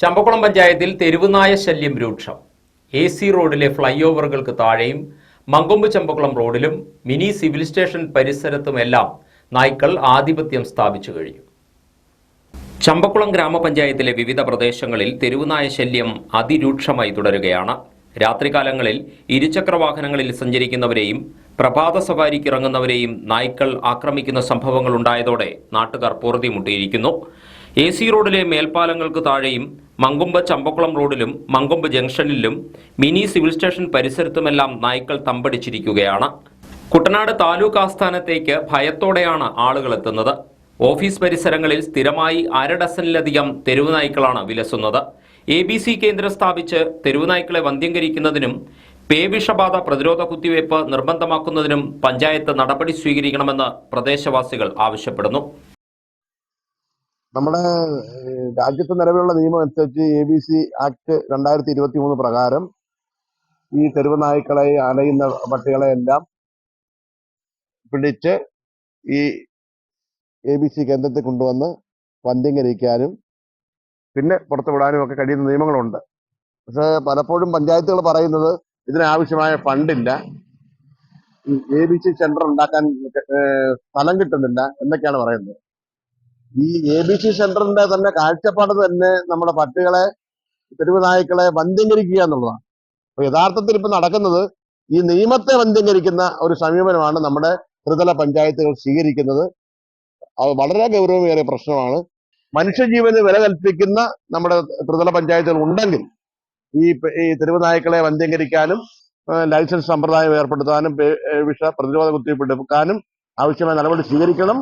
ചമ്പക്കുളം പഞ്ചായത്തിൽ തെരുവുനായ ശല്യം രൂക്ഷം. എ സി റോഡിലെ ഫ്ലൈ ഓവറുകൾക്ക് താഴെയും മങ്കൊമ്പ് ചമ്പക്കുളം റോഡിലും മിനി സിവിൽ സ്റ്റേഷൻ പരിസരത്തുമെല്ലാം നായ്ക്കൾ ആധിപത്യം സ്ഥാപിച്ചു കഴിഞ്ഞു. ചമ്പക്കുളം ഗ്രാമപഞ്ചായത്തിലെ വിവിധ പ്രദേശങ്ങളിൽ തെരുവുനായ ശല്യം അതിരൂക്ഷമായി തുടരുകയാണ്. രാത്രികാലങ്ങളിൽ ഇരുചക്ര വാഹനങ്ങളിൽ സഞ്ചരിക്കുന്നവരെയും പ്രഭാത സവാരിക്ക് ഇറങ്ങുന്നവരെയും നായ്ക്കൾ ആക്രമിക്കുന്ന സംഭവങ്ങൾ ഉണ്ടായതോടെ നാട്ടുകാർ പൊറുതിമുട്ടിയിരിക്കുന്നു എ സി റോഡിലെ മേൽപ്പാലങ്ങൾക്ക് താഴെയും മങ്കൊമ്പ് ചമ്പക്കുളം റോഡിലും മങ്കൊമ്പ് ജംഗ്ഷനിലും മിനി സിവിൽ സ്റ്റേഷൻ പരിസരത്തുമെല്ലാം നായ്ക്കൾ തമ്പടിച്ചിരിക്കുകയാണ്. കുട്ടനാട് താലൂക്ക് ആസ്ഥാനത്തേക്ക് ഭയത്തോടെയാണ് ആളുകൾ എത്തുന്നത്. ഓഫീസ് പരിസരങ്ങളിൽ സ്ഥിരമായി അര ഡസനിലധികം തെരുവുനായ്ക്കളാണ് വിലസുന്നത്. എ ബി സി കേന്ദ്രം സ്ഥാപിച്ച് തെരുവ് നായ്ക്കളെ വന്ധ്യംകരിക്കുന്നതിനും പേവിഷബാധ പ്രതിരോധ കുത്തിവയ്പ് നിർബന്ധമാക്കുന്നതിനും പഞ്ചായത്ത് നടപടി സ്വീകരിക്കണമെന്ന് പ്രദേശവാസികൾ ആവശ്യപ്പെടുന്നു. നമ്മുടെ രാജ്യത്ത് നിലവിലുള്ള നിയമം അനുസരിച്ച് എ ബി സി ആക്ട് രണ്ടായിരത്തി ഇരുപത്തി മൂന്ന് പ്രകാരം ഈ തെരുവ് നായ്ക്കളെ അലയുന്ന പട്ടികളെ എല്ലാം പിടിച്ച് ഈ എ ബി സി കേന്ദ്രത്തിൽ കൊണ്ടുവന്ന് വന്ധ്യംകരിക്കാനും പിന്നെ പുറത്തു വിടാനും ഒക്കെ കഴിയുന്ന നിയമങ്ങളുണ്ട്. പക്ഷേ പലപ്പോഴും പഞ്ചായത്തുകൾ പറയുന്നത് ഇതിനാവശ്യമായ ഫണ്ടില്ല. എ ബി സി സെന്റർ ഉണ്ടാക്കാൻ സ്ഥലം കിട്ടുന്നില്ല എന്നൊക്കെയാണ് പറയുന്നത്. ഈ എ ബി സി സെന്ററിന്റെ തന്നെ കാഴ്ചപ്പാട് തന്നെ നമ്മുടെ പട്ടികളെ തെരുവ് നായ്ക്കളെ വന്ധ്യംകരിക്കുക എന്നുള്ളതാണ്. അപ്പൊ യഥാർത്ഥത്തിൽ ഇപ്പൊ നടക്കുന്നത് ഈ നിയമത്തെ വന്ധ്യംകരിക്കുന്ന ഒരു സമീപനമാണ് നമ്മുടെ ത്രിതല പഞ്ചായത്തുകൾ സ്വീകരിക്കുന്നത്. അത് വളരെ ഗൗരവമേറിയ പ്രശ്നമാണ്. മനുഷ്യജീവന് വില കൽപ്പിക്കുന്ന നമ്മുടെ ത്രിതല പഞ്ചായത്തുകൾ ഉണ്ടെങ്കിൽ ഈ ഈ തെരുവ് നായ്ക്കളെ വന്ധ്യംകരിക്കാനും ലൈസൻസ് സമ്പ്രദായം ഏർപ്പെടുത്താനും വിഷ പ്രതിരോധ കുത്തിവെപ്പ് എടുക്കാനും ആവശ്യമായ നടപടി സ്വീകരിക്കണം.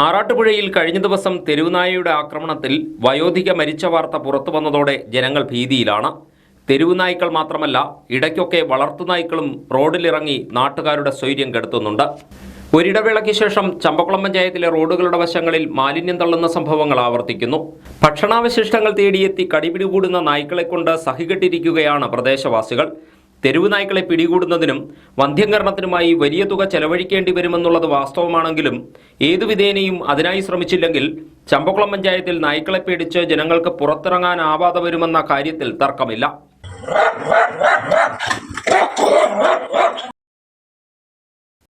ആറാട്ടുപുഴയിൽ കഴിഞ്ഞ ദിവസം തെരുവുനായയുടെ ആക്രമണത്തിൽ വയോധിക മരിച്ച വാർത്ത പുറത്തു വന്നതോടെ ജനങ്ങൾ ഭീതിയിലാണ്. തെരുവുനായ്ക്കൾ മാത്രമല്ല ഇടയ്ക്കൊക്കെ വളർത്തുനായ്ക്കളും റോഡിലിറങ്ങി നാട്ടുകാരുടെ സ്വൈര്യം കെടുത്തുന്നുണ്ട്. ഒരിടവേളയ്ക്ക് ശേഷം ചമ്പക്കുളം പഞ്ചായത്തിലെ റോഡുകളുടെ വശങ്ങളിൽ മാലിന്യം തള്ളുന്ന സംഭവങ്ങൾ ആവർത്തിക്കുന്നു. ഭക്ഷണാവശിഷ്ടങ്ങൾ തേടിയെത്തി കടിപിടികൂടുന്ന നായ്ക്കളെ കൊണ്ട് സഹികെട്ടിരിക്കുകയാണ് പ്രദേശവാസികൾ. തെരുവ് നായ്ക്കളെ പിടികൂടുന്നതിനും വന്ധ്യംകരണത്തിനുമായി വലിയ തുക ചെലവഴിക്കേണ്ടി വരുമെന്നുള്ളത് വാസ്തവമാണെങ്കിലും ഏതു വിധേനയും അതിനായി ശ്രമിച്ചില്ലെങ്കിൽ ചമ്പക്കുളം പഞ്ചായത്തിൽ നായ്ക്കളെ പേടിച്ച് ജനങ്ങൾക്ക് പുറത്തിറങ്ങാനാവാതെ വരുമെന്ന കാര്യത്തിൽ തർക്കമില്ല.